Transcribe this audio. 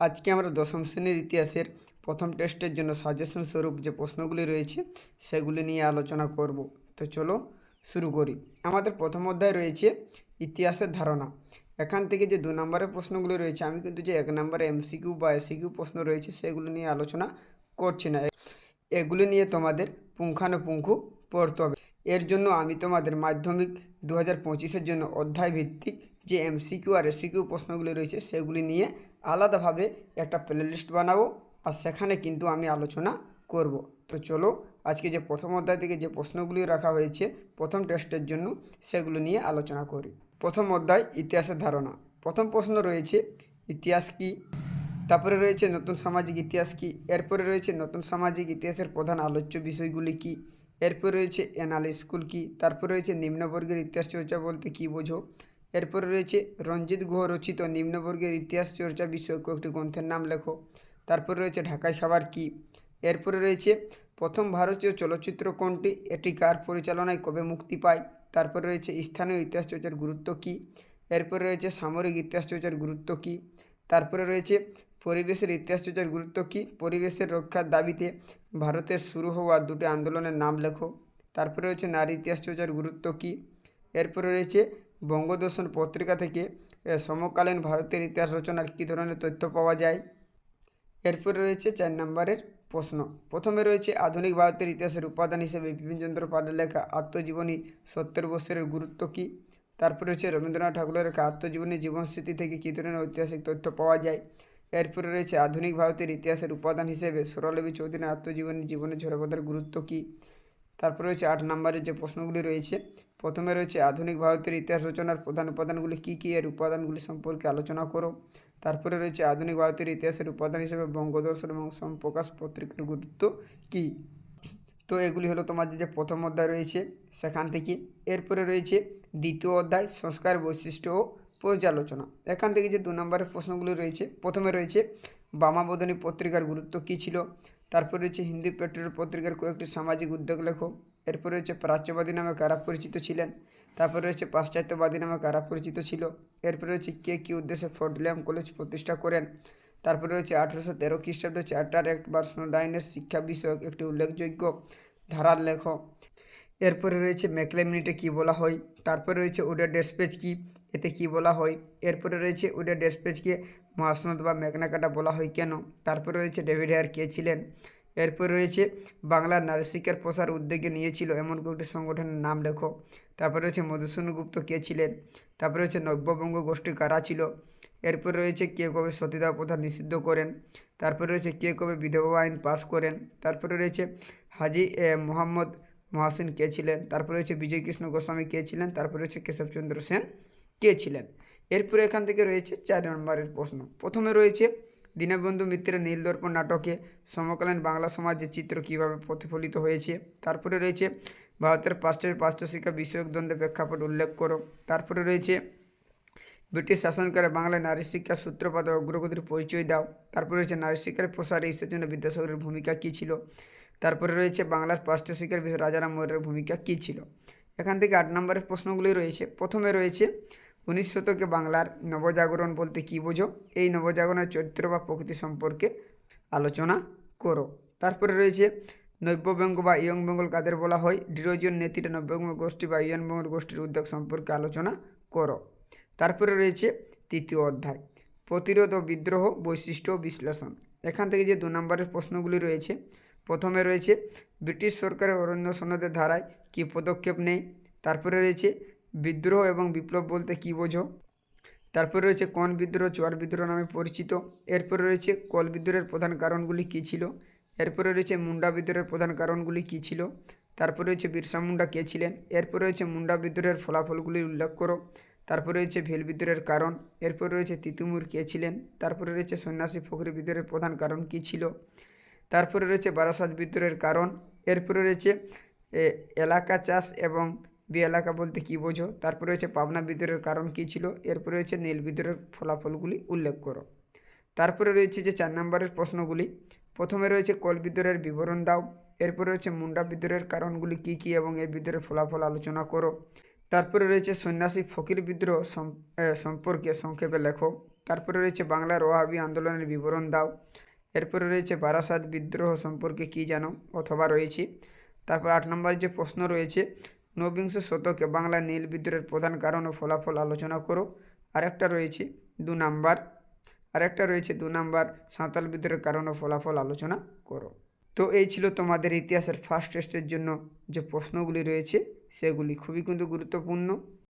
আজকে আমরা দশম শ্রেণির ইতিহাসের প্রথম টেস্টের জন্য সাজেশন স্বরূপ যে প্রশ্নগুলি রয়েছে, সেগুলি নিয়ে আলোচনা করব। তো চলো শুরু করি। আমাদের প্রথম অধ্যায় রয়েছে ইতিহাসের ধারণা। এখান থেকে যে দু নম্বরের প্রশ্নগুলি রয়েছে, আমি কিন্তু যে এক নম্বরে এমসিকিউ বা এসিকিউ প্রশ্ন রয়েছে, সেগুলো নিয়ে আলোচনা করছি না। এগুলি নিয়ে তোমাদের পুঙ্খানুপুঙ্খ পড়তে হবে। এর জন্য আমি তোমাদের মাধ্যমিক দু হাজার জন্য অধ্যায় ভিত্তিক যে এমসিকিউ আর এসিকিউ প্রশ্নগুলি রয়েছে, সেগুলি নিয়ে আলাদাভাবে একটা প্লেলিস্ট বানাবো আর সেখানে কিন্তু আমি আলোচনা করব। তো চলো আজকে যে প্রথম অধ্যায় থেকে যে প্রশ্নগুলি রাখা হয়েছে, প্রথম টেস্টের জন্য সেগুলো নিয়ে আলোচনা করি। প্রথম অধ্যায়, ইতিহাসের ধারণা। প্রথম প্রশ্ন রয়েছে, ইতিহাস কী? তারপরে রয়েছে, নতুন সামাজিক ইতিহাস কী? এরপরে রয়েছে, নতুন সামাজিক ইতিহাসের প্রধান আলোচ্য বিষয়গুলি কী? এরপরে রয়েছে অ্যানাল স্কুল কী? তারপর রয়েছে, নিম্নবর্গের ইতিহাস চর্চা বলতে কী বোঝো? এরপরে রয়েছে রঞ্জিত গুহ রচিত নিম্নবর্গের ইতিহাস চর্চা বিষয়ক কয়েকটি গ্রন্থের নাম লেখো। তারপর রয়েছে ঢাকায় খাবার কী? এরপরে রয়েছে প্রথম ভারতীয় চলচ্চিত্র কোনটি? এটি কার পরিচালনায় কবে মুক্তি পায়? তারপর রয়েছে স্থানীয় ইতিহাস চর্চার গুরুত্ব কী? এরপরে রয়েছে সামরিক ইতিহাস চর্চার গুরুত্ব কী? তারপরে রয়েছে পরিবেশের ইতিহাস চর্চার গুরুত্ব কী? পরিবেশের রক্ষার দাবিতে ভারতের শুরু হওয়া দুটি আন্দোলনের নাম লেখো। তারপরে রয়েছে নারী ইতিহাস চর্চার গুরুত্ব কী? এরপরে রয়েছে বঙ্গদর্শন পত্রিকা থেকে সমকালীন ভারতের ইতিহাস রচনার কী ধরনের তথ্য পাওয়া যায়? এরপরে রয়েছে চার নম্বরের প্রশ্ন। প্রথমে রয়েছে আধুনিক ভারতের ইতিহাসের উপাদান হিসেবে বিপিনচন্দ্র পালের লেখা আত্মজীবনী সত্তর বৎসরের গুরুত্ব কী? তারপরে রয়েছে রবীন্দ্রনাথ ঠাকুরের লেখা আত্মজীবনী জীবনস্মৃতি থেকে কী ধরনের ঐতিহাসিক তথ্য পাওয়া যায়? এরপরে রয়েছে আধুনিক ভারতের ইতিহাসের উপাদান হিসেবে সরলবী চৌধুরীর আত্মজীবনী জীবনের ঝরবাধার গুরুত্ব কী? তারপরে রয়েছে আট নম্বরের যে প্রশ্নগুলি রয়েছে, প্রথমে রয়েছে আধুনিক ভারতের ইতিহাস রচনার প্রধান উপাদানগুলি কী কী? এর উপাদানগুলি সম্পর্কে আলোচনা করো। তারপরে রয়েছে আধুনিক ভারতের ইতিহাসের উপাদান হিসেবে বঙ্গদর্শন এবং সমপ্রকাশ পত্রিকার গুরুত্ব কী? তো এগুলি হলো তোমার যে প্রথম অধ্যায় রয়েছে সেখান থেকে। এরপরে রয়েছে দ্বিতীয় অধ্যায়, সংস্কার বৈশিষ্ট্য ও পর্যালোচনা। এখান থেকে যে দু নম্বরের প্রশ্নগুলি রয়েছে, প্রথমে রয়েছে বামাবোধনী পত্রিকার গুরুত্ব কী ছিল? তারপরে রয়েছে হিন্দি পেট্রোল পত্রিকার কয়েকটি সামাজিক উদ্যোগ লেখো এরপরে রয়েছে প্রাচ্যবাদী নামে কারা পরিচিত ছিলেন? তারপরে রয়েছে পাশ্চাত্যবাদী নামে কারা পরিচিত ছিল? এরপরে রয়েছে কে কী উদ্দেশ্যে ফোর্ট উইলিয়াম কলেজ প্রতিষ্ঠা করেন? তারপরে রয়েছে আঠেরোশো তেরো খ্রিস্টাব্দে চার্টার অ্যাক্ট বা স্নোডাইনের শিক্ষা বিষয়ক একটি উল্লেখযোগ্য ধারার লেখ এরপরে রয়েছে ম্যাকলেমিনিটে কী বলা হয়? তারপরে রয়েছে ওডের ডেসপেজ কী? এতে কী বলা হয়? এরপরে রয়েছে ওডের ডেসপেজকে মহাসনদ বা ম্যাগনাকাটা বলা হয় কেন? তারপরে রয়েছে ডেভিড হেয়ার কে ছিলেন? এরপরে রয়েছে বাংলার নারী শিক্ষার প্রসার উদ্যোগে নিয়েছিল এমন কয়েকটি সংগঠনের নাম লেখো। তারপরে রয়েছে মধুসূদন গুপ্ত কে ছিলেন? তারপরে রয়েছে নব্যবঙ্গ গোষ্ঠী কারা ছিল? এরপরে রয়েছে কে কবে সতীদাহ প্রথা নিষিদ্ধ করেন? তারপরে রয়েছে কে কবে বিধবা আইন পাস করেন? তারপরে রয়েছে হাজি মোহাম্মদ মহাসিন কে ছিলেন? তারপরে রয়েছে বিজয় কৃষ্ণ গোস্বামী কে ছিলেন? তারপরে রয়েছে কেশবচন্দ্র সেন কে ছিলেন? এরপরে এখান থেকে রয়েছে চার নম্বরের প্রশ্ন। প্রথমে রয়েছে দীনবন্ধু মিত্রের নীলদর্পণ নাটকে সমকালীন বাংলা সমাজের চিত্র কীভাবে প্রতিফলিত হয়েছে? তারপরে রয়েছে ভারতের পাশ্চাত্য পাশ্চাত্য শিক্ষা বিষয়ক দ্বন্দ্বের প্রেক্ষাপট উল্লেখ করো। তারপরে রয়েছে ব্রিটিশ শাসনকালে বাংলায় নারী শিক্ষার সূত্রপাত অগ্রগতির পরিচয় দাও। তারপরে রয়েছে নারী শিক্ষার প্রসারে ঈশ্বরচন্দ্র বিদ্যাসাগরের ভূমিকা কী ছিল? তারপরে রয়েছে বাংলার পাশ্চাত্য শিক্ষার বিষয়ে রাজারাম মৌর্যের ভূমিকা কী ছিল? এখান থেকে আট নম্বরের প্রশ্নগুলি রয়েছে। প্রথমে রয়েছে উনিশ শতকে বাংলার নবজাগরণ বলতে কী বোঝো? এই নবজাগরণের চরিত্র বা প্রকৃতি সম্পর্কে আলোচনা করো। তারপরে রয়েছে নব্যবঙ্গ বা ইয়ং বেঙ্গল কাদের বলা হয়? ডিরোজিয়ন নেতৃত্বে নব্যবঙ্গ গোষ্ঠী বা ইয়ং বেঙ্গল গোষ্ঠীর উদ্যোগ সম্পর্কে আলোচনা করো। তারপরে রয়েছে, তৃতীয় অধ্যায়, প্রতিরোধ ও বিদ্রোহ বৈশিষ্ট্য বিশ্লেষণ। এখান থেকে যে দু নম্বরের প্রশ্নগুলি রয়েছে, প্রথমে রয়েছে, ব্রিটিশ সরকারের অরণ্য সনদের ধারায় কী পদক্ষেপ নেয় তারপরে রয়েছে বিদ্রোহ এবং বিপ্লব বলতে কী বোঝো? তারপরে রয়েছে কোন বিদ্রোহ? চুয়ার বিদ্রোহ নামে পরিচিত। এরপরে রয়েছে কল বিদ্রোহের প্রধান কারণগুলি কী ছিল? এরপরে রয়েছে মুন্ডা বিদ্রোহের প্রধান কারণগুলি কী ছিল? তারপরে রয়েছে বিরসা মুন্ডা কে ছিলেন? এরপরে রয়েছে মুন্ডা বিদ্রোহের ফলাফলগুলি উল্লেখ করো। তারপরে রয়েছে ভেল বিদ্রোহের কারণ। এরপরে রয়েছে তিতুমুর কে ছিলেন? তারপরে রয়েছে সন্ন্যাসী ফখরি বিদ্রোহের প্রধান কারণ কী ছিল? তারপরে রয়েছে বারাসাত বিদ্রোহের কারণ। এরপরে রয়েছে এলাকা চাষ এবং বি এলাকা বলতে কী বোঝো? তারপরে রয়েছে পাবনা বিদ্রোহের কারণ কী ছিল? এরপরে রয়েছে নীল বিদ্রোহের ফলাফলগুলি উল্লেখ করো। তারপরে রয়েছে যে চার নম্বরের প্রশ্নগুলি। প্রথমে রয়েছে কল বিদ্রোহের বিবরণ দাও। এরপরে রয়েছে মুন্ডা বিদ্রোহের কারণগুলি কী কী এবং এই বিদ্রোহের ফলাফল আলোচনা করো। তারপরে রয়েছে সন্ন্যাসী ফকির বিদ্রোহ সম্পর্কে সংক্ষেপে লেখো। তারপরে রয়েছে বাংলার ওহাবি আন্দোলনের বিবরণ দাও। এরপরে রয়েছে বারাসাত বিদ্রোহ সম্পর্কে কী জানো? অথবা রয়েছে। তারপর আট নম্বর যে প্রশ্ন রয়েছে ঊনবিংশ শতকে বাংলা নীল বিদ্রোহের প্রধান কারণ ও ফলাফল আলোচনা করো। আরেকটা রয়েছে দু নাম্বার। আরেকটা রয়েছে দু নাম্বার সাঁওতাল বিদ্রোহের কারণ ও ফলাফল আলোচনা করো। তো এই ছিল তোমাদের ইতিহাসের ফার্স্ট টেস্টের জন্য যে প্রশ্নগুলি রয়েছে, সেগুলি খুবই কিন্তু গুরুত্বপূর্ণ।